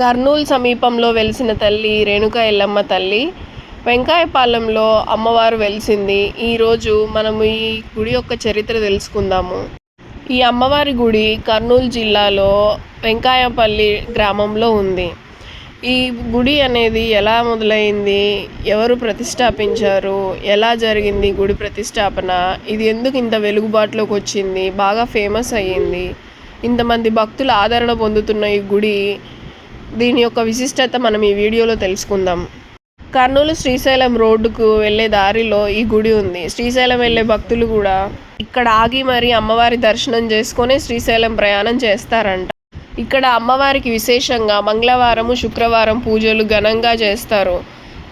కర్నూలు సమీపంలో వెలిసిన తల్లి రేణుక ఎల్లమ్మ తల్లి వెంకాయపాలెంలో అమ్మవారు వెలిసింది. ఈరోజు మనము ఈ గుడి యొక్క చరిత్ర తెలుసుకుందాము. ఈ అమ్మవారి గుడి కర్నూలు జిల్లాలో వెంకాయపల్లి గ్రామంలో ఉంది. ఈ గుడి అనేది ఎలా మొదలైంది? ఎవరు ప్రతిష్టాపించారు? ఎలా జరిగింది గుడి ప్రతిష్టాపన? ఇది ఎందుకు ఇంత వెలుగుబాటులోకి వచ్చింది? బాగా ఫేమస్ అయ్యింది? ఇంతమంది భక్తులు ఆదరణ పొందుతున్న ఈ గుడి దీని యొక్క విశిష్టత మనం ఈ వీడియోలో తెలుసుకుందాం. కర్నూలు శ్రీశైలం రోడ్డుకు వెళ్ళే దారిలో ఈ గుడి ఉంది. శ్రీశైలం వెళ్ళే భక్తులు కూడా ఇక్కడ ఆగి మరి అమ్మవారి దర్శనం చేసుకొని శ్రీశైలం ప్రయాణం చేస్తారంట. ఇక్కడ అమ్మవారికి విశేషంగా మంగళవారము శుక్రవారం పూజలు ఘనంగా చేస్తారు.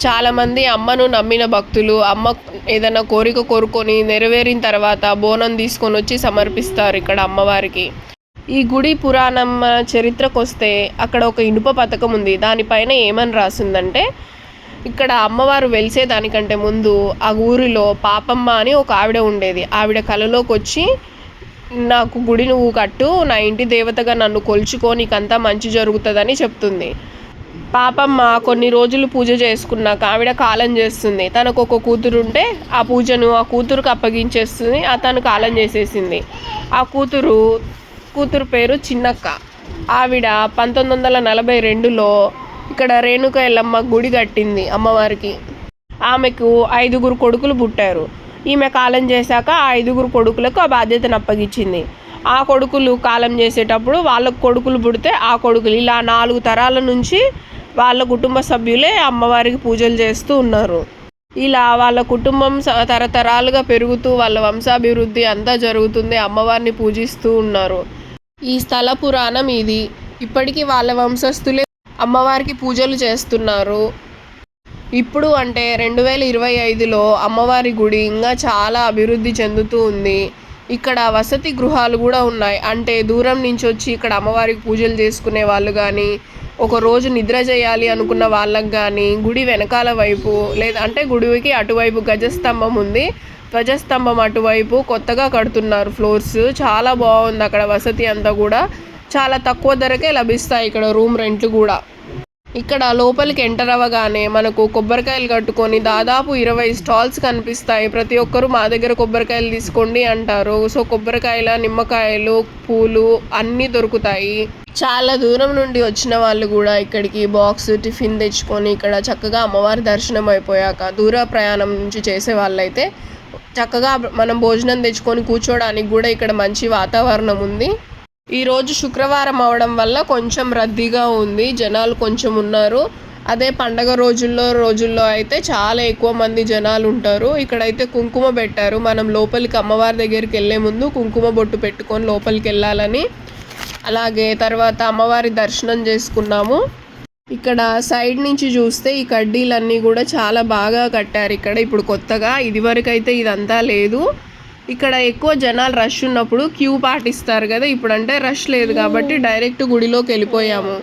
చాలామంది అమ్మను నమ్మిన భక్తులు అమ్మ ఏదైనా కోరిక కోరుకొని నెరవేరిన తర్వాత బోనం తీసుకొని వచ్చి సమర్పిస్తారు ఇక్కడ అమ్మవారికి. ఈ గుడి పురాణం చరిత్రకు వస్తే అక్కడ ఒక ఇనుప పథకం ఉంది. దానిపైన ఏమని రాసిందంటే ఇక్కడ అమ్మవారు వెలిసే దానికంటే ముందు ఆ ఊరిలో పాపమ్మ అని ఒక ఆవిడ ఉండేది. ఆవిడ కలలోకి వచ్చి నాకు గుడి నువ్వు కట్టు నా ఇంటి దేవతగా నన్ను కొలుచుకో నీకంతా మంచి జరుగుతుందని చెప్తుంది. పాపమ్మ కొన్ని రోజులు పూజ చేసుకున్నాక ఆవిడ కాలం చేస్తుంది. తనకు ఒక కూతురు ఉంటే ఆ పూజను ఆ కూతురుకు అప్పగించేస్తుంది. ఆ తను కాలం చేసేసింది. ఆ కూతురు కూతురు పేరు చిన్నక్క. ఆవిడ పంతొమ్మిది వందల నలభై రెండులో ఇక్కడ రేణుక ఎల్లమ్మ గుడి కట్టింది అమ్మవారికి. ఆమెకు ఐదుగురు కొడుకులు పుట్టారు. ఈమె కాలం చేశాక ఆ ఐదుగురు కొడుకులకు ఆ బాధ్యతను అప్పగించింది. ఆ కొడుకులు కాలం చేసేటప్పుడు వాళ్ళ కొడుకులు పుడితే ఆ కొడుకులు ఇలా నాలుగు తరాల నుంచి వాళ్ళ కుటుంబ సభ్యులే అమ్మవారికి పూజలు చేస్తూ ఉన్నారు. ఇలా వాళ్ళ కుటుంబం తరతరాలుగా పెరుగుతూ వాళ్ళ వంశాభివృద్ధి అంతా జరుగుతుంది. అమ్మవారిని పూజిస్తూ ఉన్నారు. ఈ స్థల పురాణం ఇది. ఇప్పటికీ వాళ్ళ వంశస్థులే అమ్మవారికి పూజలు చేస్తున్నారు. ఇప్పుడు అంటే రెండు వేల ఇరవై ఐదులో అమ్మవారి గుడి ఇంకా చాలా అభివృద్ధి చెందుతూ ఉంది. ఇక్కడ వసతి గృహాలు కూడా ఉన్నాయి. అంటే దూరం నుంచి వచ్చి ఇక్కడ అమ్మవారికి పూజలు చేసుకునే వాళ్ళు కానీ ఒక రోజు నిద్ర చేయాలి అనుకున్న వాళ్ళకి కానీ గుడి వెనకాల వైపు లేదా అంటే గుడికి అటువైపు గజస్తంభం ఉంది. ధ్వజస్తంభం అటువైపు కొత్తగా కడుతున్నారు ఫ్లోర్స్. చాలా బాగుంది అక్కడ వసతి అంతా కూడా. చాలా తక్కువ ధరకే లభిస్తాయి ఇక్కడ రూమ్ రెంట్లు కూడా. ఇక్కడ లోపలికి ఎంటర్ అవ్వగానే మనకు కొబ్బరికాయలు కట్టుకొని దాదాపు ఇరవై స్టాల్స్ కనిపిస్తాయి. ప్రతి ఒక్కరు మా దగ్గర కొబ్బరికాయలు తీసుకోండి అంటారు. సో కొబ్బరికాయల నిమ్మకాయలు పూలు అన్నీ దొరుకుతాయి. చాలా దూరం నుండి వచ్చిన వాళ్ళు కూడా ఇక్కడికి బాక్స్ టిఫిన్ తెచ్చుకొని ఇక్కడ చక్కగా అమ్మవారి దర్శనం అయిపోయాక దూర ప్రయాణం నుంచి చేసే వాళ్ళైతే చక్కగా మనం భోజనం తెచ్చుకొని కూర్చోడానికి కూడా ఇక్కడ మంచి వాతావరణం ఉంది. ఈరోజు శుక్రవారం అవడం వల్ల కొంచెం రద్దీగా ఉంది. జనాలు కొంచెం ఉన్నారు. అదే పండగ రోజుల్లో రోజుల్లో అయితే చాలా ఎక్కువ మంది జనాలు ఉంటారు. ఇక్కడైతే కుంకుమ పెట్టారు. మనం లోపలికి అమ్మవారి దగ్గరికి వెళ్ళే ముందు కుంకుమ బొట్టు పెట్టుకొని లోపలికి వెళ్ళాలని. అలాగే తర్వాత అమ్మవారి దర్శనం చేసుకున్నాము. ఇక్కడ సైడ్ నుంచి చూస్తే ఈ కడ్డీలన్నీ కూడా చాలా బాగా కట్టారు ఇక్కడ. ఇప్పుడు కొత్తగా ఇదివరకు అయితే ఇదంతా లేదు. ఇక్కడ ఎక్కువ జనాలు రష్ ఉన్నప్పుడు క్యూ పాటిస్తారు కదా. ఇప్పుడు అంటే రష్ లేదు కాబట్టి డైరెక్ట్ గుడిలోకి వెళ్ళిపోయాము.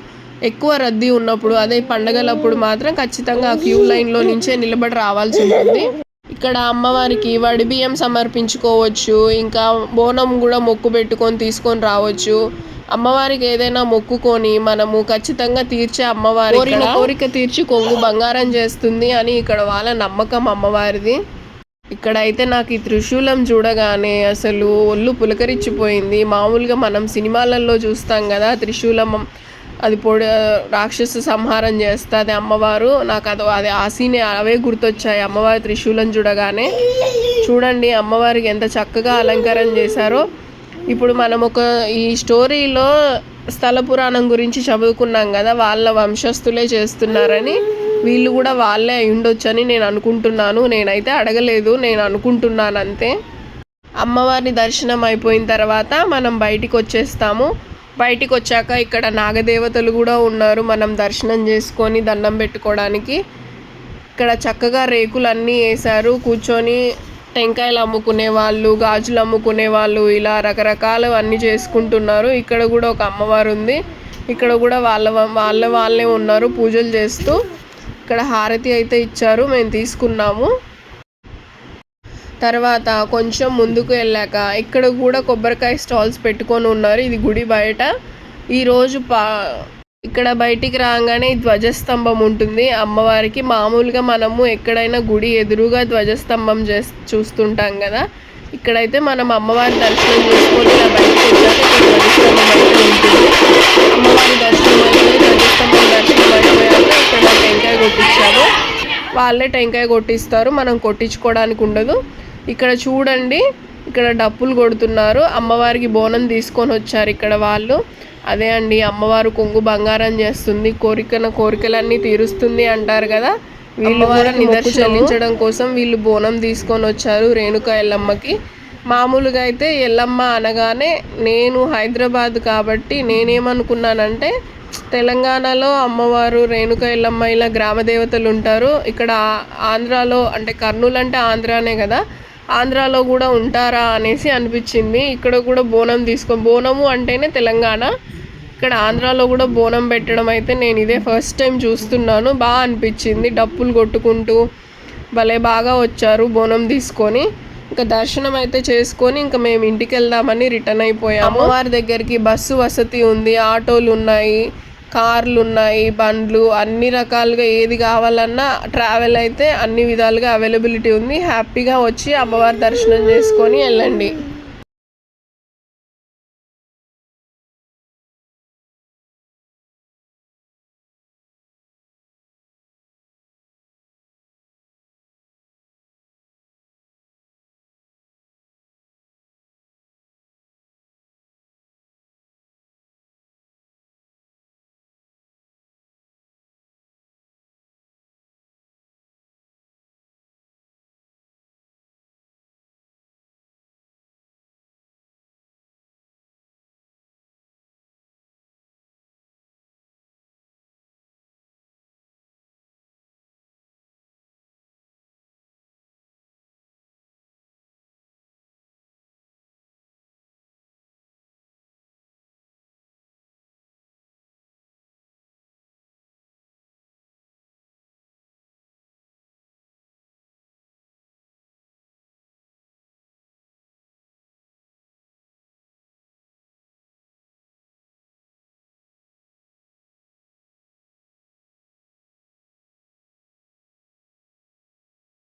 ఎక్కువ రద్దీ ఉన్నప్పుడు అదే పండగలప్పుడు మాత్రం ఖచ్చితంగా ఆ క్యూ లైన్లో నుంచే నిలబడి రావాల్సి ఉంటుంది. ఇక్కడ అమ్మవారికి వడి బియ్యం సమర్పించుకోవచ్చు. ఇంకా బోనం కూడా మొక్కు పెట్టుకొని తీసుకొని రావచ్చు. అమ్మవారికి ఏదైనా మొక్కుకొని మనము ఖచ్చితంగా తీర్చే అమ్మవారి కోరిన కోరిక తీర్చి కొంగు బంగారం చేస్తుంది అని ఇక్కడ వాళ్ళ నమ్మకం అమ్మవారిది. ఇక్కడ అయితే నాకు ఈ త్రిశూలం చూడగానే అసలు ఒళ్ళు పులకరించిపోయింది. మామూలుగా మనం సినిమాలలో చూస్తాం కదా త్రిశూలం అది పొడి రాక్షస సంహారం చేస్తుంది అమ్మవారు. నాకు అది అది ఆ సీన్ అవే గుర్తొచ్చాయి అమ్మవారి త్రిశూలం చూడగానే. చూడండి అమ్మవారికి ఎంత చక్కగా అలంకారం చేశారో. ఇప్పుడు మనం ఒక ఈ స్టోరీలో స్థల పురాణం గురించి చదువుకున్నాం కదా వాళ్ళ వంశస్థులే చేస్తున్నారని వీళ్ళు కూడా వాళ్ళే అయి ఉండొచ్చని నేను అనుకుంటున్నాను. నేనైతే అడగలేదు నేను అనుకుంటున్నాను అంతే అమ్మవారిని దర్శనం అయిపోయిన తర్వాత మనం బయటికి వచ్చేస్తాము. బయటికి వచ్చాక ఇక్కడ నాగదేవతలు కూడా ఉన్నారు మనం దర్శనం చేసుకొని దండం పెట్టుకోవడానికి. ఇక్కడ చక్కగా రేకులు అన్నీ వేశారు కూర్చొని టెంకాయలు అమ్ముకునే వాళ్ళు గాజులు అమ్ముకునే వాళ్ళు ఇలా రకరకాలు అన్నీ చేసుకుంటున్నారు. ఇక్కడ కూడా ఒక అమ్మవారు ఉంది. ఇక్కడ కూడా వాళ్ళ వాళ్ళ వాళ్ళే ఉన్నారు పూజలు చేస్తూ. ఇక్కడ హారతి అయితే ఇచ్చారు మేము తీసుకున్నాము. తర్వాత కొంచెం ముందుకు వెళ్ళాక ఇక్కడ కూడా కొబ్బరికాయ స్టాల్స్ పెట్టుకొని ఉన్నారు. ఇది గుడి బయట. ఈరోజు పా ఇక్కడ బయటికి రాగానే ధ్వజస్తంభం ఉంటుంది. అమ్మవారికి మామూలుగా మనము ఎక్కడైనా గుడి ఎదురుగా ధ్వజస్తంభం చే చూస్తుంటాం కదా. ఇక్కడైతే మనం అమ్మవారి దర్శనం చేసుకొని ఇలా బయటకు వచ్చాక ధ్వజస్తంభం అయితే ఉంటుంది. అమ్మవారి దర్శనం అయితే ధ్వజస్తంభం దర్శనం అయిపోయాక ఇక్కడ టెంకాయ కొట్టించారు. వాళ్ళే టెంకాయ కొట్టిస్తారు. మనం కొట్టించుకోవడానికి ఉండదు. ఇక్కడ చూడండి ఇక్కడ డప్పులు కొడుతున్నారు. అమ్మవారికి బోనం తీసుకొని వచ్చారు ఇక్కడ వాళ్ళు. అదే అండి అమ్మవారు కొంగు బంగారం చేస్తుంది. కోరికన కోరికలన్నీ తీరుస్తుంది అంటారు కదా. వీళ్ళు కూడా నిదర్శనం చెల్లించడం కోసం వీళ్ళు బోనం తీసుకొని వచ్చారు రేణుక ఎల్లమ్మకి. మామూలుగా అయితే ఎల్లమ్మ అనగానే నేను హైదరాబాద్ కాబట్టి నేనేమనుకున్నానంటే తెలంగాణలో అమ్మవారు రేణుక ఎల్లమ్మ ఇలా గ్రామ దేవతలు ఉంటారు. ఇక్కడ ఆంధ్రాలో అంటే కర్నూలు అంటే ఆంధ్రానే కదా. ఆంధ్రాలో కూడా ఉంటారా అనేసి అనిపించింది. ఇక్కడ కూడా బోనం తీసుకో బోనము అంటేనే తెలంగాణ. ఇక్కడ ఆంధ్రాలో కూడా బోనం పెట్టడం అయితే నేను ఇదే ఫస్ట్ టైం చూస్తున్నాను. బాగా అనిపించింది. డప్పులు కొట్టుకుంటూ భలే బాగా వచ్చారు బోనం తీసుకొని. ఇంకా దర్శనం అయితే చేసుకొని ఇంకా మేము ఇంటికి వెళ్దామని రిటర్న్ అయిపోయాము. అమ్మవారి దగ్గరికి బస్సు వసతి ఉంది ఆటోలు ఉన్నాయి. కార్లు ఉన్నాయి బండ్లు అన్ని రకాలుగా ఏది కావాలన్నా ట్రావెల్ అయితే అన్ని విధాలుగా అవైలబిలిటీ ఉంది. హ్యాపీగా వచ్చి అమ్మవారి దర్శనం చేసుకొని వెళ్ళండి.